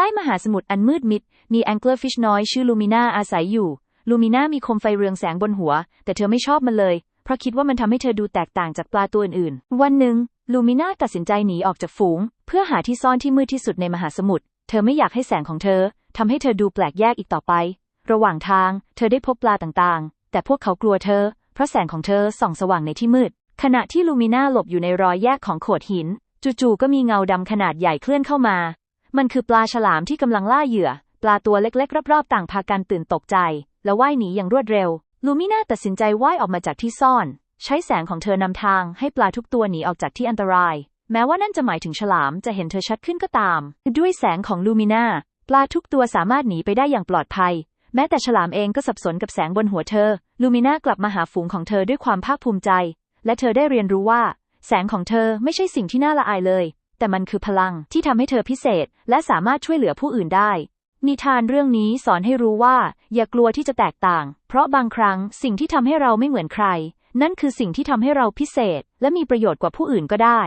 ต้มหาสมุทรอันมืดมิด มีแองเกิลฟิชน้อยชื่อลูมิน่าอาศัยอยู่ ลูมิน่ามีคมไฟเรืองแสงบนหัว แต่เธอไม่ชอบมันเลย เพราะคิดว่ามันทำให้เธอดูแตกต่างจากปลาตัวอื่นๆ วันหนึ่ง ลูมิน่าตัดสินใจหนีออกจากฝูง เพื่อหาที่ซ่อนที่มืดที่สุดในมหาสมุทร เธอไม่อยากให้แสงของเธอทำให้เธอดูแปลกแยกอีกต่อไป ระหว่างทาง เธอได้พบปลาต่างๆ แต่พวกเขากลัวเธอ เพราะแสงของเธอส่องสว่างในที่มืด ขณะที่ลูมิน่าหลบอยู่ในรอยแยกของโขดหิน จู่ๆก็มีเงาดำขนาดใหญ่เคลื่อนเข้ามา มันคือปลาฉลามที่กำลังล่าเหยื่อ ปลาตัวเล็กๆ รอบๆ ต่างพากันตื่นตกใจ และว่ายหนีอย่างรวดเร็ว ลูมิน่าตัดสินใจว่ายออกมาจากที่ซ่อน ใช้แสงของเธอนำทางให้ปลาทุกตัวหนีออกจากที่อันตราย แม้ว่านั่นจะหมายถึงฉลามจะเห็นเธอชัดขึ้นก็ตาม ด้วยแสงของลูมิน่าปลาทุกตัวสามารถหนีไปได้อย่างปลอดภัย แม้แต่ฉลามเองก็สับสนกับแสงบนหัวเธอ ลูมิน่ากลับมาหาฝูงของเธอด้วยความภาคภูมิใจ และเธอได้เรียนรู้ว่า แสงของเธอไม่ใช่สิ่งที่น่าละอายเลย แต่มันคือพลังที่ทำให้เธอพิเศษ และสามารถช่วยเหลือผู้อื่นได้ นิทานเรื่องนี้สอนให้รู้ว่า อย่ากลัวที่จะแตกต่าง เพราะบางครั้งสิ่งที่ทำให้เราไม่เหมือนใคร นั่นคือสิ่งที่ทำให้เราพิเศษ และมีประโยชน์กว่าผู้อื่นก็ได้